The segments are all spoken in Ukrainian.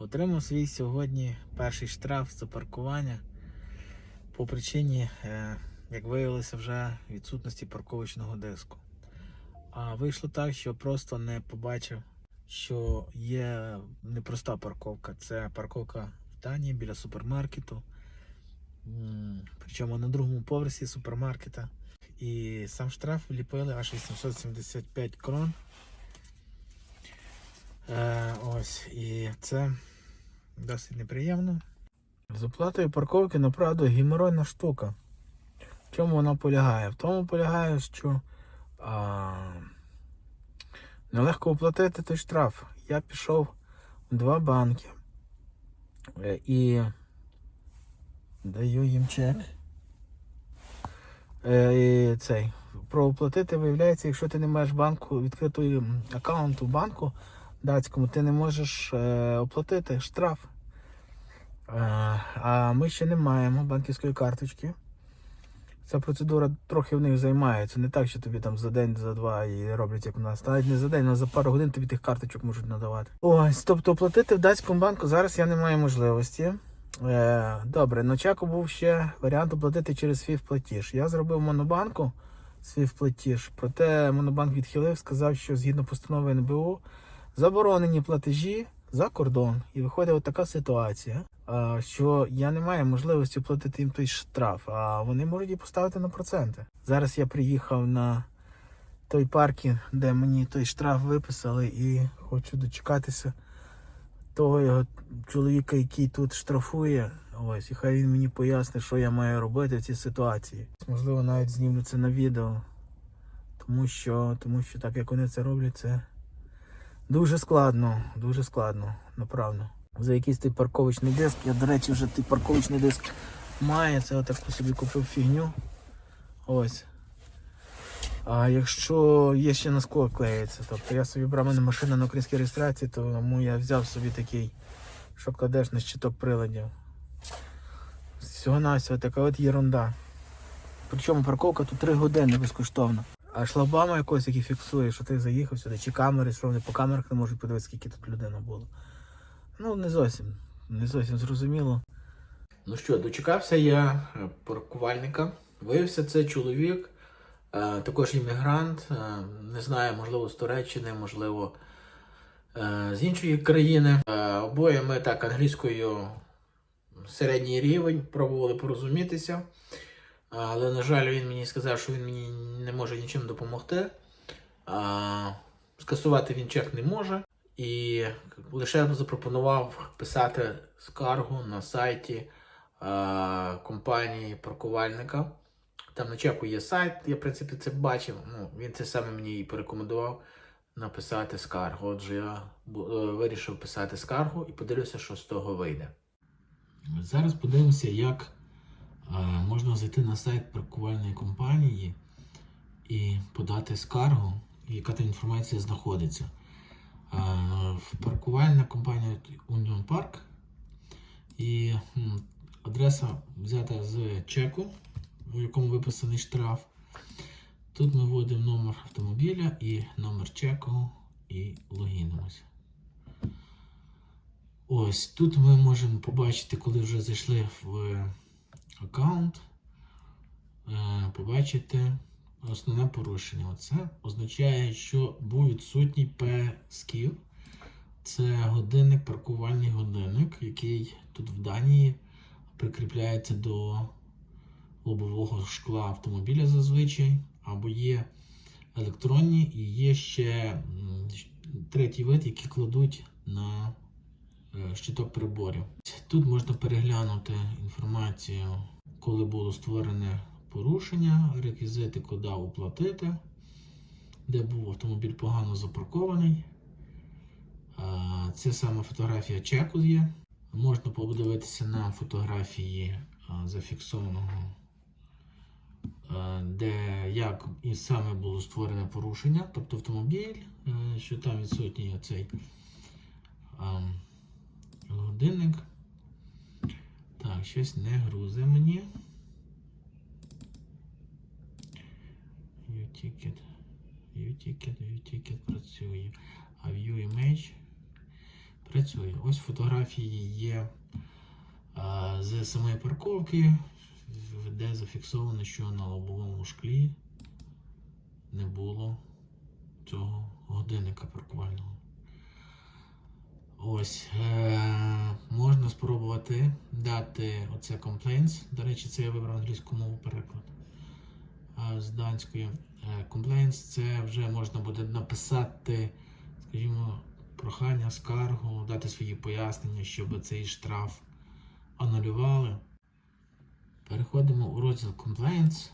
Отримав свій сьогодні перший штраф за паркування по причині, е, як виявилося, вже відсутності парковочного диску. А вийшло так, що просто не побачив, що є непроста парковка. Це парковка в Данії біля супермаркету. Причому на другому поверсі супермаркета. І сам штраф вліпили аж 875 крон. Е, ось, і це досить неприємно. З оплатою парковки, направду, геморройна штука. В чому вона полягає? В тому полягає, що а, нелегко оплатити той штраф. Я пішов в два банки е, і даю їм чек. Е, і цей. Про оплатити виявляється, якщо ти не маєш банку, відкритої аккаунту банку датському, ти не можеш е, оплатити штраф. Е, а ми ще не маємо банківської карточки. Ця процедура трохи в них займає. Це не так, що тобі там за день, за два і роблять як у нас. Навіть не за день, а за пару годин тобі тих карточок можуть надавати. Ось, тобто оплатити в датському банку зараз я не маю можливості. Е, добре, на чеку був ще варіант оплатити через свій платіж. Я зробив монобанку свій платіж, проте монобанк відхилив, сказав, що згідно постанови НБУ заборонені платежі за кордон. І виходить от така ситуація, що я не маю можливості платити їм той штраф, а вони можуть її поставити на проценти. Зараз я приїхав на той паркінг, де мені той штраф виписали, і хочу дочекатися того його чоловіка, який тут штрафує. Ось, і хай він мені пояснить, що я маю робити в цій ситуації. Можливо, навіть знімлю це на відео. Тому що, тому що так як вони це роблять, це дуже складно, дуже складно, направду. За якийсь той парковочний диск. Я, до речі, вже той парковочний диск має. Це отаку собі купив фігню. Ось. А якщо є ще на скло клеїться, тобто я собі брав мене машина на українській реєстрації, тому я взяв собі такий, що кладеш на щиток приладів. Всього навсього така от єрунда. Причому парковка тут 3 години безкоштовно. А шлагбама якось, який фіксує, що ти заїхав сюди, чи камери, що вони по камерах не можуть подивитися, скільки тут людина було. Ну, не зовсім, не зовсім зрозуміло. Ну що, дочекався я е, паркувальника. Виявився це чоловік, е, також іммігрант, е, не знаю, можливо, з Туреччини, можливо, з іншої країни. Обоє ми так англійською середній рівень, пробували порозумітися. Але, на жаль, він мені сказав, що він мені не може нічим допомогти. Скасувати він чек не може. І лише запропонував писати скаргу на сайті компанії паркувальника. Там на чеку є сайт, я в принципі це бачив. Ну, він це саме мені і порекомендував написати скаргу. Отже, я е, вирішив писати скаргу і подивлюся, що з того вийде. Зараз подивимося, як можна зайти на сайт паркувальної компанії і подати скаргу, яка там інформація знаходиться. Е, Паркувальна компанія Union Park і адреса взята з чеку, у якому виписаний штраф. Тут ми вводимо номер автомобіля і номер чеку і логінимося. Ось тут ми можемо побачити, коли вже зайшли в аккаунт, е, побачити основне порушення. Оце означає, що був відсутній P-сків. Це годинник, паркувальний годинник, який тут в Данії прикріпляється до лобового шкла автомобіля зазвичай, або є електронні, і є ще третій вид, який кладуть на е, щиток приборів. Тут можна переглянути інформацію, коли було створене порушення, реквізити, куди оплатити, де був автомобіль погано запаркований. Це саме фотографія чеку є. Можна подивитися на фотографії зафіксованого, де як і саме було створене порушення, тобто автомобіль, е, що там відсутній цей годинник. Щось не грузе мені. U-Ticket. U-Ticket, U-Ticket працює. А View Image Працює. Ось фотографії є а, з самої парковки, де зафіксовано, що на лобовому шклі не було цього годинника паркувального. Ось. Е- можна спробувати дати оце complaints. До речі, це я вибрав англійську мову переклад з данської. Е, Complaints це вже можна буде написати, скажімо, прохання, скаргу, дати свої пояснення, щоб цей штраф анулювали. Переходимо у розділ Complaints.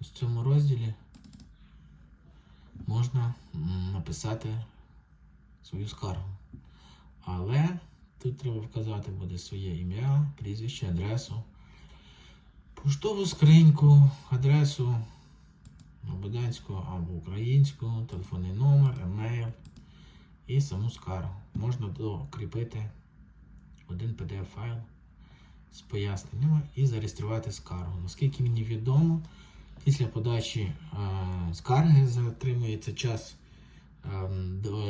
В цьому розділі можна написати свою скаргу. Але тут треба вказати буде своє ім'я, прізвище, адресу, поштову скриньку, адресу або або українську, телефонний номер, емейл і саму скаргу. Можна докріпити один PDF-файл з поясненнями і зареєструвати скаргу. Наскільки мені відомо, після подачі е, скарги затримується час,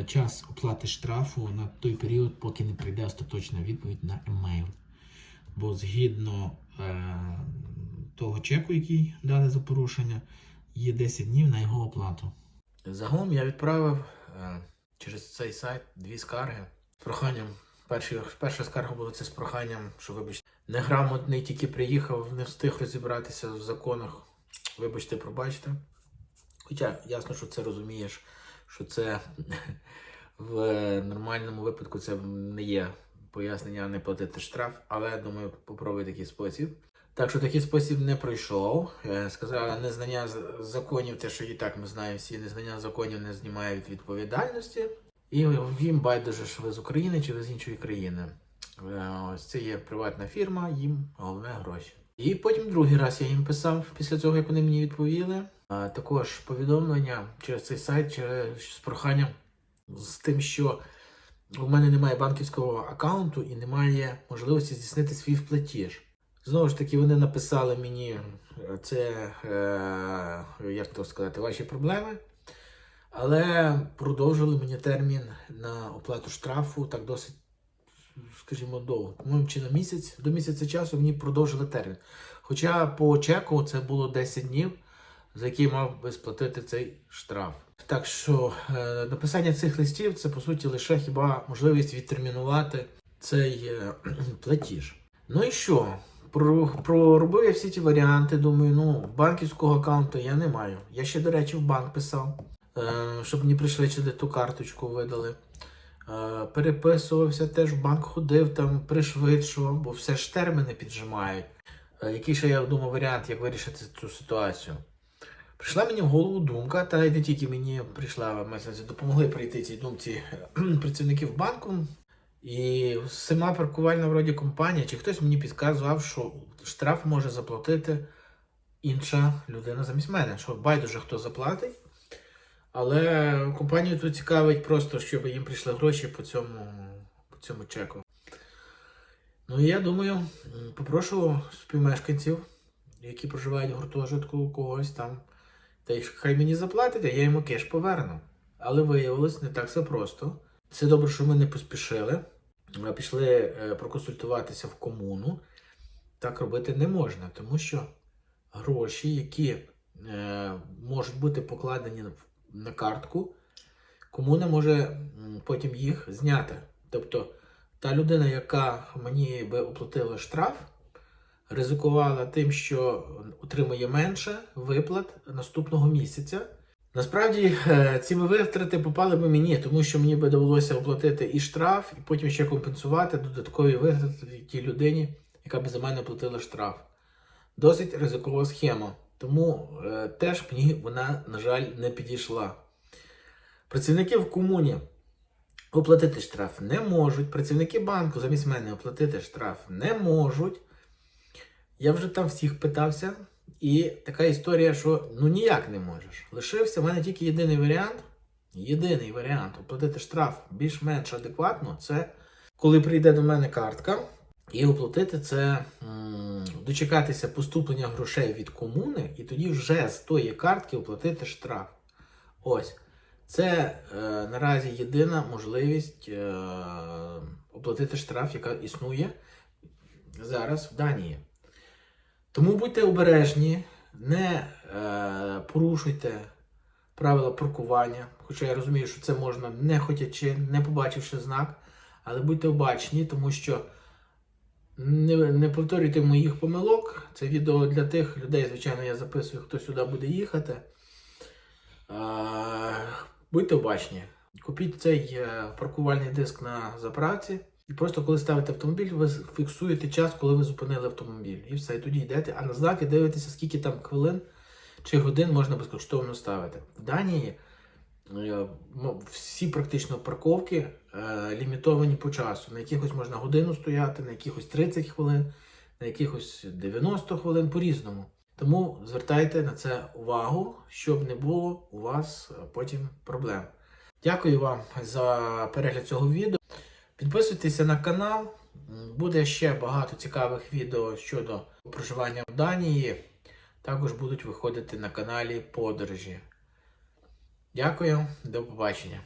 час оплати штрафу на той період, поки не прийде остаточна відповідь на емейл. Бо згідно е, того чеку, який дали за порушення, є 10 днів на його оплату. Загалом я відправив е, через цей сайт дві скарги з проханням. Перші, перша скарга була це з проханням, що вибачте, неграмотний тільки приїхав, не встиг розібратися в законах. Вибачте, пробачте. Хоча ясно, що це розумієш, що це в нормальному випадку це не є пояснення не платити штраф, але думаю, попробуй такий спосіб. Так що такий спосіб не пройшов. Е, Сказала, незнання законів, те, що і так ми знаємо всі, незнання законів не знімає від відповідальності. І їм байдуже, що ви з України чи ви з іншої країни. Е, Ось це є приватна фірма, їм головне гроші. І потім другий раз я їм писав після цього, як вони мені відповіли. Також повідомлення через цей сайт через, з проханням з тим, що у мене немає банківського аккаунту і немає можливості здійснити свій платіж. Знову ж таки, вони написали мені е, це, е, як то сказати, ваші проблеми. Але продовжили мені термін на оплату штрафу так досить, скажімо, довго. По-моєму, чи на місяць, до місяця часу мені продовжили термін. Хоча по чеку це було 10 днів, за які мав би сплатити цей штраф. Так що е, написання цих листів це по суті лише хіба можливість відтермінувати цей е, платіж. Ну і що? Проробив я всі ті варіанти. Думаю, ну банківського аккаунту я не маю. Я ще, до речі, в банк писав, е, щоб мені пришвидшили ту карточку видали. Переписувався, теж в банк ходив, там пришвидшував, бо все ж терміни піджимають. Який ще я думав варіант, як вирішити цю ситуацію? Прийшла мені в голову думка, та й не тільки мені прийшла, ми допомогли прийти цій думці працівників банку. І сама паркувальна вроді компанія, чи хтось мені підказував, що штраф може заплатити інша людина замість мене. Що байдуже хто заплатить. Але компанію тут цікавить просто, щоб їм прийшли гроші по цьому, по цьому чеку. Ну і я думаю, попрошу співмешканців, які проживають в гуртожитку когось там, та й хай мені заплатить, а я йому кеш поверну. Але виявилось не так все просто. Це добре, що ми не поспішили. Ми пішли е, проконсультуватися в комуну. Так робити не можна, тому що гроші, які е, можуть бути покладені на картку, комуна може потім їх зняти. Тобто та людина, яка мені би оплатила штраф, ризикувала тим, що отримує менше виплат наступного місяця. Насправді е, ці витрати попали б мені, тому що мені би довелося оплатити і штраф, і потім ще компенсувати додаткові витрати тій людині, яка би за мене платила штраф. Досить ризикова схема. Тому е, теж мені вона, на жаль, не підійшла. Працівники в комуні оплатити штраф не можуть. Працівники банку замість мене оплатити штраф не можуть. Я вже там всіх питався. І така історія, що ну ніяк не можеш. Лишився в мене тільки єдиний варіант. Єдиний варіант оплатити штраф більш-менш адекватно. Це коли прийде до мене картка, і оплатити це дочекатися поступлення грошей від комуни, і тоді вже з тої картки оплатити штраф. Ось. Це е, наразі єдина можливість е, оплатити штраф, яка існує зараз в Данії. Тому будьте обережні, не е, порушуйте правила паркування. Хоча я розумію, що це можна не хотячи, не побачивши знак, але будьте обачні, тому що не, не повторюйте моїх помилок. Це відео для тих людей, звичайно, я записую, хто сюди буде їхати. А, будьте обачні. Купіть цей е, паркувальний диск на заправці. І просто коли ставите автомобіль, ви фіксуєте час, коли ви зупинили автомобіль. І все, і тоді йдете, а на знаки дивитеся, скільки там хвилин чи годин можна безкоштовно ставити. В Данії е, всі практично парковки е, лімітовані по часу. На якихось можна годину стояти, на якихось 30 хвилин, на якихось 90 хвилин по-різному. Тому звертайте на це увагу, щоб не було у вас е, потім проблем. Дякую вам за перегляд цього відео. Підписуйтеся на канал. Буде ще багато цікавих відео щодо проживання в Данії. Також будуть виходити на каналі подорожі. Дякую, до побачення.